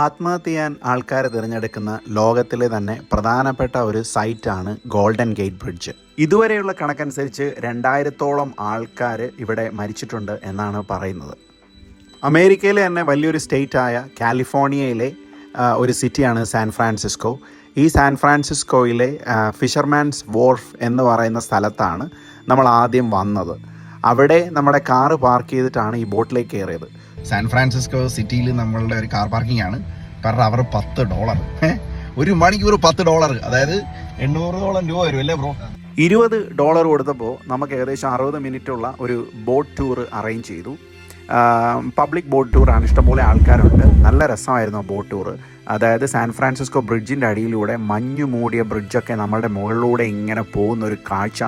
ആത്മഹത്യ ചെയ്യാൻ ആൾക്കാർ തിരഞ്ഞെടുക്കുന്ന ലോകത്തിലെ തന്നെ പ്രധാനപ്പെട്ട ഒരു സൈറ്റാണ് ഗോൾഡൻ ഗേറ്റ് ബ്രിഡ്ജ്. ഇതുവരെയുള്ള കണക്കനുസരിച്ച് രണ്ടായിരത്തോളം ആൾക്കാർ ഇവിടെ മരിച്ചിട്ടുണ്ട് എന്നാണ് പറയുന്നത്. അമേരിക്കയിലെ തന്നെ വലിയൊരു സ്റ്റേറ്റായ കാലിഫോർണിയയിലെ ഒരു സിറ്റിയാണ് സാൻ ഫ്രാൻസിസ്കോ. ഈ സാൻ ഫ്രാൻസിസ്കോയിലെ ഫിഷർമാൻസ് വോർഫ് എന്ന് പറയുന്ന സ്ഥലത്താണ് നമ്മൾ ആദ്യം വന്നത്. അവിടെ നമ്മുടെ കാറ് പാർക്ക് ചെയ്തിട്ടാണ് ഈ ബോട്ടിലേക്ക് കയറിയത്. സാൻ ഫ്രാൻസിസ്കോ സിറ്റിയിൽ നമ്മളുടെ ഒരു കാർ പാർക്കിംഗ് ആണ്. പെർ അവർ പത്ത് ഡോളർ ഒരു മണിക്കൂർ പത്ത് ഡോളർ അതായത് എണ്ണൂറോളം രൂപ വരും അല്ലേ ബ്രോ ഇരുപത് ഡോളർ കൊടുത്തപ്പോൾ നമുക്ക് ഏകദേശം അറുപത് മിനിറ്റുള്ള ഒരു ബോട്ട് ടൂർ അറേഞ്ച് ചെയ്തു. പബ്ലിക് ബോട്ട് ടൂറാണ് ഇഷ്ടംപോലെ ആൾക്കാരുണ്ട്. നല്ല രസമായിരുന്നു ആ ബോട്ട് ടൂർ അതായത് സാൻ ഫ്രാൻസിസ്കോ ബ്രിഡ്ജിന്റെ അടിയിലൂടെ മഞ്ഞു മൂടിയ ബ്രിഡ്ജൊക്കെ നമ്മളുടെ മുകളിലൂടെ ഇങ്ങനെ പോകുന്ന ഒരു കാഴ്ച.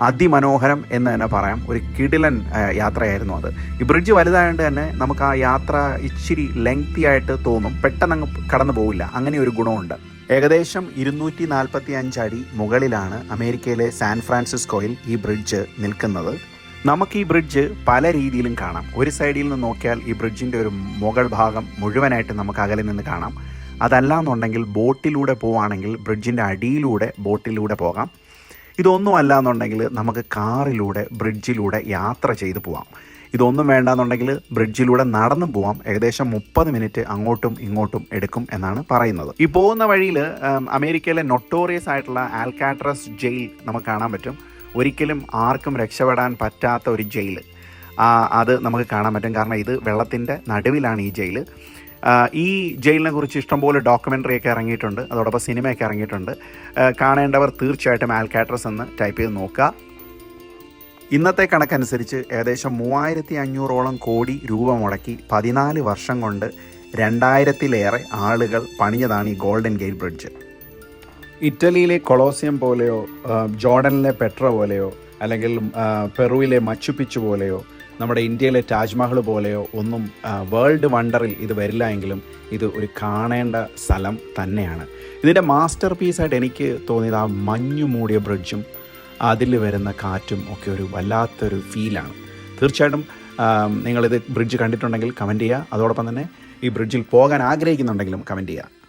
അതിമനോഹരം എന്ന് തന്നെ പറയാം. ഒരു കിടിലൻ യാത്രയായിരുന്നു അത്. ഈ ബ്രിഡ്ജ് വലുതായതുകൊണ്ട് തന്നെ നമുക്ക് ആ യാത്ര ഇച്ചിരി ലെങ്തി ആയിട്ട് തോന്നും. പെട്ടെന്ന് അങ്ങ് കടന്നു പോവില്ല. അങ്ങനെ ഒരു ഗുണമുണ്ട്. ഏകദേശം ഇരുന്നൂറ്റി നാൽപ്പത്തി അഞ്ച് അടി മുകളിലാണ് അമേരിക്കയിലെ സാൻ ഫ്രാൻസിസ്കോയിൽ ഈ ബ്രിഡ്ജ് നിൽക്കുന്നത്. നമുക്ക് ഈ ബ്രിഡ്ജ് പല രീതിയിലും കാണാം. ഒരു സൈഡിൽ നിന്ന് നോക്കിയാൽ ഈ ബ്രിഡ്ജിന്റെ ഒരു മുകൾ ഭാഗം മുഴുവനായിട്ട് നമുക്ക് അകലെ നിന്ന് കാണാം. അതല്ല എന്നുണ്ടെങ്കിൽ ബോട്ടിലൂടെ പോവുകയാണെങ്കിൽ ബ്രിഡ്ജിന്റെ അടിയിലൂടെ ബോട്ടിലൂടെ പോകാം. ഇതൊന്നും അല്ല എന്നുണ്ടെങ്കിൽ നമുക്ക് കാറിലൂടെ ബ്രിഡ്ജിലൂടെ യാത്ര ചെയ്ത് പോവാം. ഇതൊന്നും വേണ്ട എന്നുണ്ടെങ്കിൽ ബ്രിഡ്ജിലൂടെ നടന്നു പോവാം. ഏകദേശം മുപ്പത് മിനിറ്റ് അങ്ങോട്ടും ഇങ്ങോട്ടും എടുക്കും എന്നാണ് പറയുന്നത്. ഈ പോകുന്ന വഴിയിൽ അമേരിക്കയിലെ നൊട്ടോറിയസ് ആയിട്ടുള്ള ആൽക്കാട്രസ് ജയിൽ നമുക്ക് കാണാൻ പറ്റും. ഒരിക്കലും ആർക്കും രക്ഷപ്പെടാൻ പറ്റാത്ത ഒരു ജയിൽ അത് നമുക്ക് കാണാൻ പറ്റും. കാരണം ഇത് വെള്ളത്തിന്റെ നടുവിലാണ് ഈ ജയിൽ ഈ ജയിലിനെ കുറിച്ച് ഇഷ്ടംപോലെ ഡോക്യുമെന്ററി ഒക്കെ ഇറങ്ങിയിട്ടുണ്ട്. അതോടൊപ്പം സിനിമയൊക്കെ ഇറങ്ങിയിട്ടുണ്ട്. കാണേണ്ടവർ തീർച്ചയായിട്ടും ആൽക്കാട്രസ് എന്ന് ടൈപ്പ് ചെയ്ത് നോക്കുക. ഇന്നത്തെ കണക്കനുസരിച്ച് ഏകദേശം മൂവായിരത്തി അഞ്ഞൂറോളം കോടി രൂപ മുടക്കി പതിനാല് വർഷം കൊണ്ട് രണ്ടായിരത്തിലേറെ ആളുകൾ പണിഞ്ഞതാണ് ഈ ഗോൾഡൻ ഗേറ്റ് ബ്രിഡ്ജ്. ഇറ്റലിയിലെ കൊളോസിയം പോലെയോ ജോർഡനിലെ പെട്ര പോലെയോ അല്ലെങ്കിൽ പെറുവിലെ മച്ചുപിച്ചു പോലെയോ നമ്മുടെ ഇന്ത്യയിലെ താജ്മഹൽ പോലെയോ ഒന്നും വേൾഡ് വണ്ടറിൽ ഇത് വരില്ല എങ്കിലും ഇത് ഒരു കാണേണ്ട സ്ഥലം തന്നെയാണ്. ഇതിന്റെ മാസ്റ്റർ പീസായിട്ട് എനിക്ക് തോന്നിയത് ആ മഞ്ഞു മൂടിയ ബ്രിഡ്ജും അതിൽ വരുന്ന കാറ്റും ഒക്കെ ഒരു വല്ലാത്തൊരു ഫീലാണ് തീർച്ചയായിട്ടും നിങ്ങളിത് ബ്രിഡ്ജ് കണ്ടിട്ടുണ്ടെങ്കിൽ കമന്റ് ചെയ്യുക. അതോടൊപ്പം തന്നെ ഈ ബ്രിഡ്ജിൽ പോകാൻ ആഗ്രഹിക്കുന്നുണ്ടെങ്കിലും കമന്റ് ചെയ്യുക.